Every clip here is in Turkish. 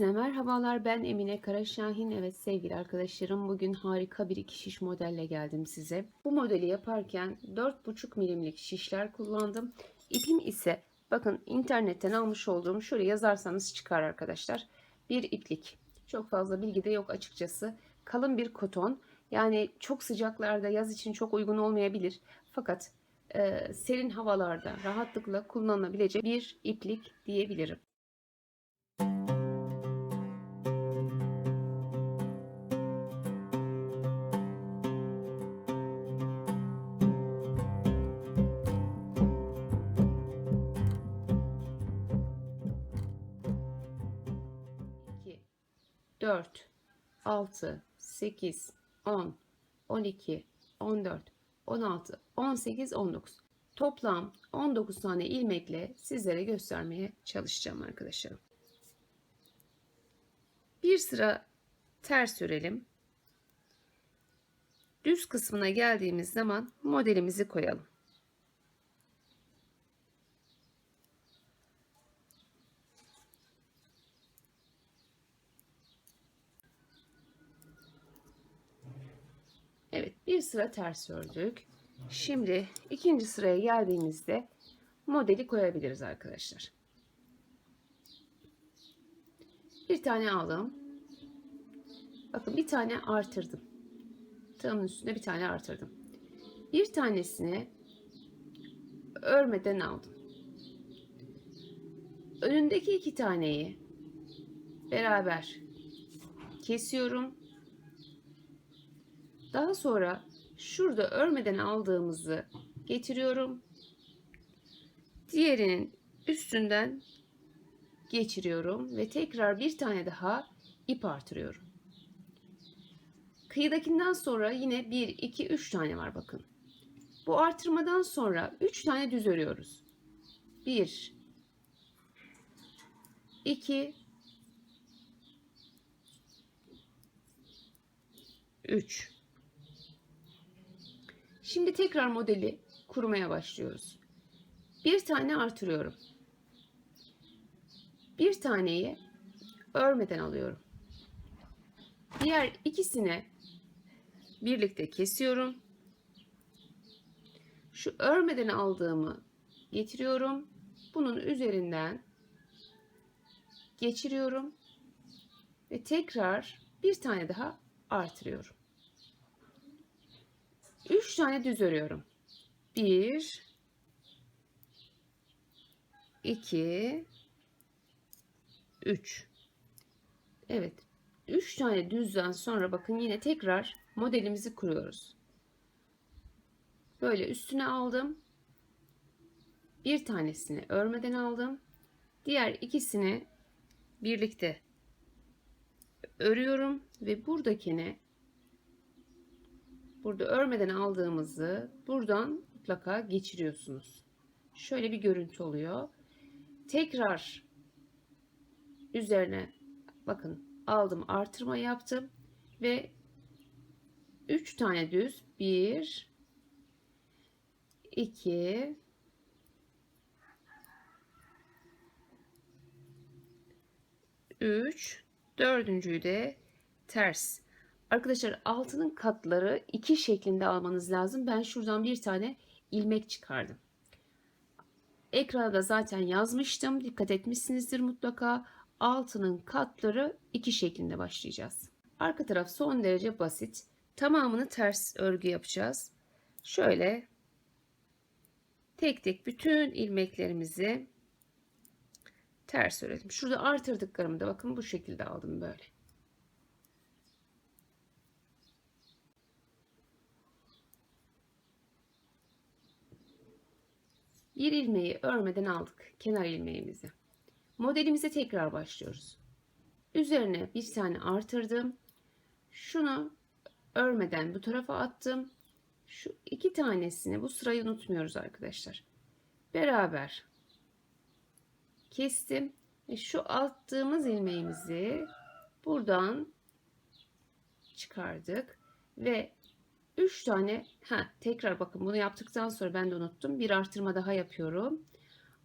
Herkese merhabalar. Ben Emine Karaşahin. Evet sevgili arkadaşlarım bugün harika bir iki şiş modelle geldim size. Bu modeli yaparken 4,5 milimlik şişler kullandım. İpim ise bakın internetten almış olduğum şöyle yazarsanız çıkar arkadaşlar. Bir iplik. Çok fazla bilgi de yok açıkçası. Kalın bir koton. Yani çok sıcaklarda yaz için çok uygun olmayabilir. Fakat e, serin havalarda rahatlıkla kullanılabilecek bir iplik diyebilirim. 4, 6, 8, 10, 12, 14, 16, 18, 19. Toplam 19 tane ilmekle sizlere göstermeye çalışacağım arkadaşlarım. Bir sıra ters örelim. Düz kısmına geldiğimiz zaman modelimizi koyalım. Evet bir sıra ters ördük. Şimdi ikinci sıraya geldiğimizde modeli koyabiliriz arkadaşlar. Bir tane aldım. Bakın bir tane artırdım. Tığımın üstüne bir tane artırdım. Bir tanesini örmeden aldım. Önündeki iki taneyi beraber kesiyorum. Daha sonra şurada örmeden aldığımızı getiriyorum. Diğerinin üstünden geçiriyorum ve tekrar bir tane daha ip artırıyorum. Kıyıdakinden sonra yine 1, 2, 3 tane var bakın. Bu artırmadan sonra 3 tane düz örüyoruz. 1, 2, 3. Şimdi tekrar modeli kurmaya başlıyoruz. Bir tane artırıyorum. Bir taneyi örmeden alıyorum. Diğer ikisine birlikte kesiyorum. Şu örmeden aldığımı getiriyorum. Bunun üzerinden geçiriyorum ve tekrar bir tane daha artırıyorum. 3 tane düz örüyorum. 1 2 3 Evet. 3 tane düzden sonra bakın yine tekrar modelimizi kuruyoruz. Böyle üstüne aldım. Bir tanesini örmeden aldım. Diğer ikisini birlikte örüyorum ve buradakini burada örmeden aldığımızı buradan mutlaka geçiriyorsunuz. Şöyle bir görüntü oluyor. Tekrar üzerine bakın aldım artırma yaptım ve 3 tane düz 1 2 3 dördüncüyü de ters Arkadaşlar altının katları iki şeklinde almanız lazım. Ben şuradan bir tane ilmek çıkardım. Ekranda da zaten yazmıştım. Dikkat etmişsinizdir mutlaka. Altının katları iki şeklinde başlayacağız. Arka taraf son derece basit. Tamamını ters örgü yapacağız. Şöyle tek tek bütün ilmeklerimizi ters örelim. Şurada artırdıklarımı da bakın bu şekilde aldım böyle. Bir ilmeği örmeden aldık kenar ilmeğimizi. Modelimize tekrar başlıyoruz. Üzerine bir tane artırdım. Şunu örmeden bu tarafa attım. Şu iki tanesini bu sırayı unutmuyoruz arkadaşlar. Beraber kestim ve şu attığımız ilmeğimizi buradan çıkardık ve 3 tane ha tekrar bakın bunu yaptıktan sonra ben de unuttum. Bir artırma daha yapıyorum.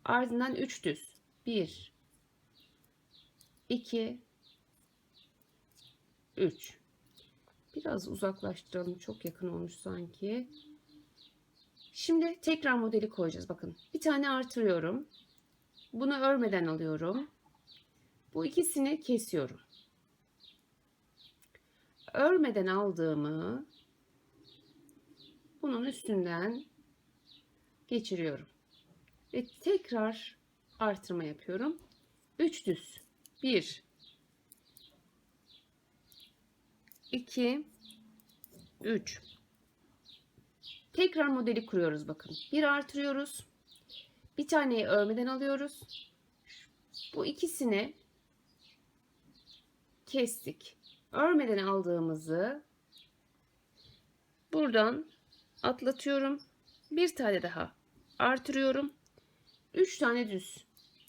Ardından 3 düz. 1 2 3. Biraz uzaklaştıralım. Çok yakın olmuş sanki. Şimdi tekrar modeli koyacağız. Bakın bir tane artırıyorum. Bunu örmeden alıyorum. Bu ikisini kesiyorum. Örmeden aldığımı bunun üstünden geçiriyorum. Ve tekrar artırma yapıyorum. 3 düz. 1 2 3 Tekrar modeli kuruyoruz bakın. Bir artırıyoruz. Bir taneyi örmeden alıyoruz. Bu ikisini kestik. Örmeden aldığımızı buradan atlatıyorum. Bir tane daha artırıyorum. 3 tane düz.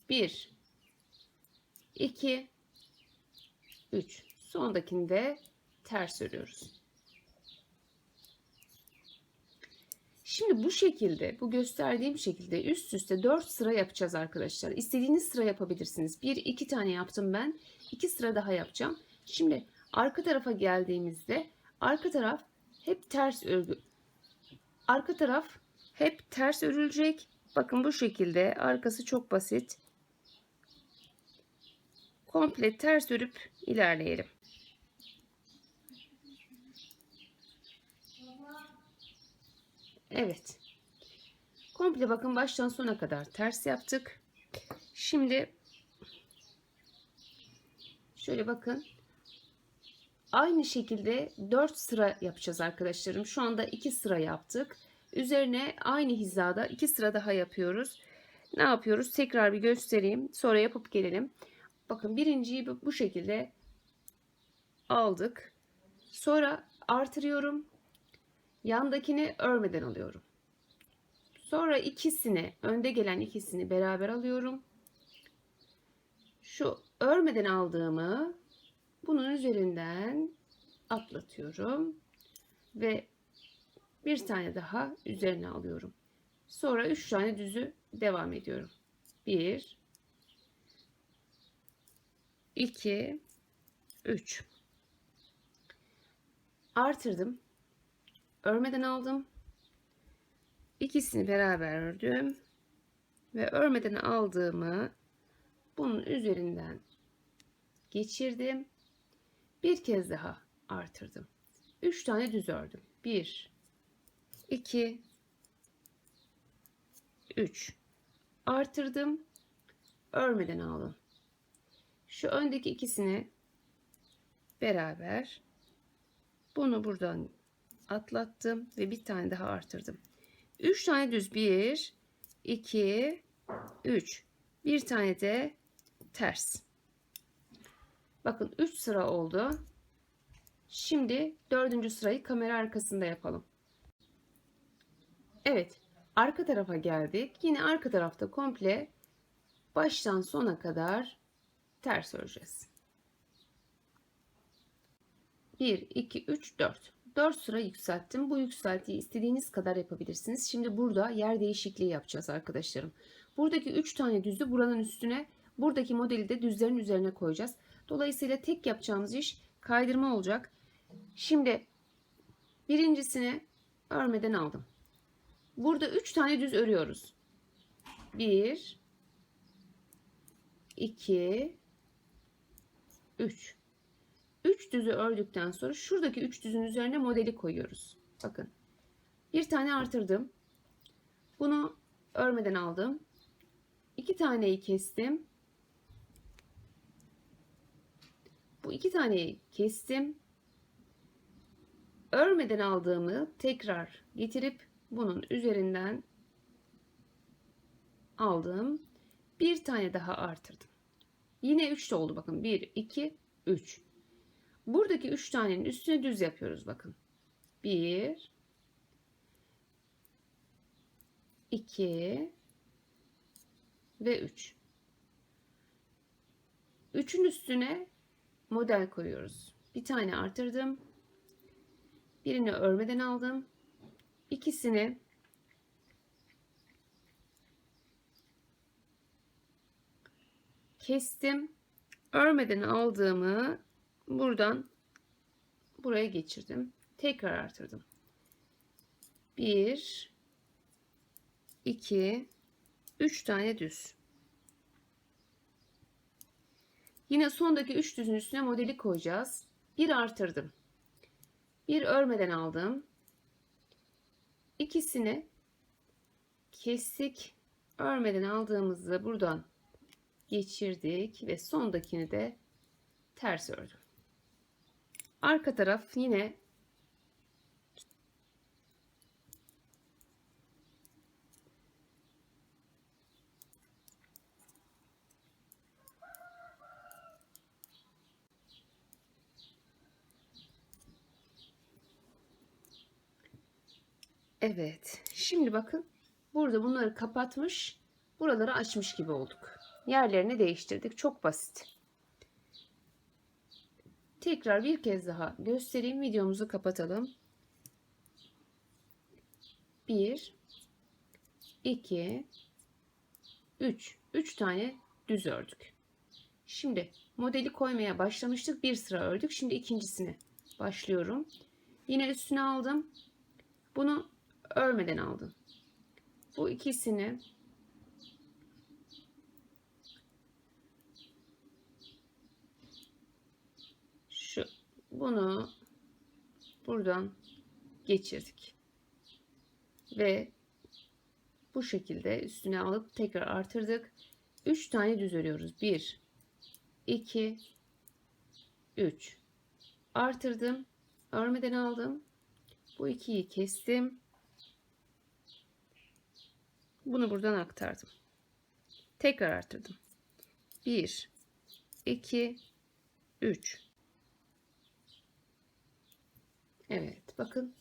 1 2 3 sondakini de ters örüyoruz. Şimdi bu şekilde, bu gösterdiğim şekilde üst üste 4 sıra yapacağız arkadaşlar. İstediğiniz sıra yapabilirsiniz. 1 2 tane yaptım ben. 2 sıra daha yapacağım. Şimdi arka tarafa geldiğimizde arka taraf hep ters örgü. Arka taraf hep ters örülecek. Bakın bu şekilde arkası çok basit. Komple ters örüp ilerleyelim. Evet. Komple bakın baştan sona kadar ters yaptık. Şimdi şöyle bakın. Aynı şekilde 4 sıra yapacağız arkadaşlarım. Şu anda 2 sıra yaptık. Üzerine aynı hizada 2 sıra daha yapıyoruz. Ne yapıyoruz? Tekrar bir göstereyim. Sonra yapıp gelelim. Bakın birinciyi bu şekilde aldık. Sonra artırıyorum. Yandakini örmeden alıyorum. Sonra ikisini, önde gelen ikisini beraber alıyorum. Şu örmeden aldığımı bunun üzerinden atlatıyorum ve bir tane daha üzerine alıyorum. Sonra üç tane düzü devam ediyorum. Bir, iki, üç. Artırdım. Örmeden aldım. İkisini beraber ördüm. Ve örmeden aldığımı bunun üzerinden geçirdim. Bir kez daha artırdım. 3 tane düz ördüm. 1 2 3 artırdım. Örmeden aldım. Şu öndeki ikisini beraber bunu buradan atlattım ve bir tane daha artırdım. 3 tane düz 1 2 3 bir tane de ters. Bakın 3 sıra oldu. Şimdi dördüncü sırayı kamera arkasında yapalım. Evet. Arka tarafa geldik. Yine arka tarafta komple baştan sona kadar ters öreceğiz. 1, 2, 3, 4. 4 sıra yükselttim. Bu yükseltiyi istediğiniz kadar yapabilirsiniz. Şimdi burada yer değişikliği yapacağız arkadaşlarım. Buradaki 3 tane düzü buranın üstüne, buradaki modeli de düzlerin üzerine koyacağız. Dolayısıyla tek yapacağımız iş kaydırma olacak. Şimdi birincisini örmeden aldım. Burada 3 tane düz örüyoruz. 1 2 3 3 düzü ördükten sonra şuradaki 3 düzün üzerine modeli koyuyoruz. Bakın. Bir tane artırdım. Bunu örmeden aldım. 2 taneyi kestim. Bu iki taneyi kestim. Örmeden aldığımı tekrar getirip bunun üzerinden aldım. Bir tane daha artırdım. Yine 3 oldu bakın. 1, 2, 3. Buradaki 3 tanenin üstüne düz yapıyoruz bakın. 1 2 ve 3. 3'ün üstüne model koyuyoruz. Bir tane artırdım. Birini örmeden aldım. İkisini kestim. Örmeden aldığımı buradan buraya geçirdim. Tekrar artırdım. 1 2 3 tane düz. Yine sondaki 3 düzün üstüne modeli koyacağız. Bir artırdım. Bir örmeden aldım. İkisini kestik. Örmeden aldığımızda buradan geçirdik ve sondakini de ters ördüm. Arka taraf yine Evet. Şimdi bakın. Burada bunları kapatmış. Buraları açmış gibi olduk. Yerlerini değiştirdik. Çok basit. Tekrar bir kez daha göstereyim. Videomuzu kapatalım. 1 2 3 3 tane düz ördük. Şimdi modeli koymaya başlamıştık. Bir sıra ördük. Şimdi ikincisini başlıyorum. Yine üstüne aldım. Bunu örmeden aldım. Bu ikisini şu bunu buradan geçirdik. Ve bu şekilde üstüne alıp tekrar artırdık. 3 tane düz örüyoruz. 1 2 3 artırdım. Örmeden aldım. Bu ikiyi kestim. Bunu buradan aktardım. Tekrar arttırdım. 1 2 3 Evet bakın.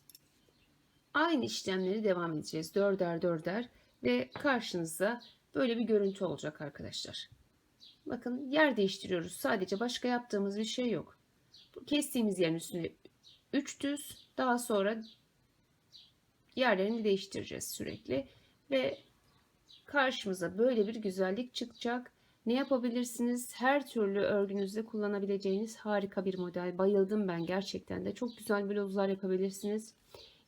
Aynı işlemleri devam edeceğiz. Dörder dörder ve karşınızda böyle bir görüntü olacak arkadaşlar. Bakın yer değiştiriyoruz. Sadece başka yaptığımız bir şey yok. Bu kestiğimiz yerin üstüne 3 düz daha sonra yerlerini değiştireceğiz sürekli ve karşımıza böyle bir güzellik çıkacak. Ne yapabilirsiniz? Her türlü örgünüzde kullanabileceğiniz harika bir model. Bayıldım ben gerçekten de. Çok güzel bluzlar yapabilirsiniz.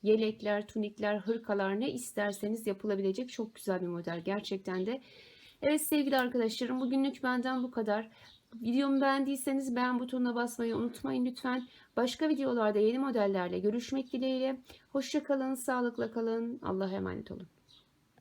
Yelekler, tunikler, hırkalar ne isterseniz yapılabilecek çok güzel bir model gerçekten de. Evet sevgili arkadaşlarım bugünlük benden bu kadar. Videomu beğendiyseniz beğen butonuna basmayı unutmayın lütfen. Başka videolarda yeni modellerle görüşmek dileğiyle. Hoşçakalın, sağlıkla kalın. Allah'a emanet olun.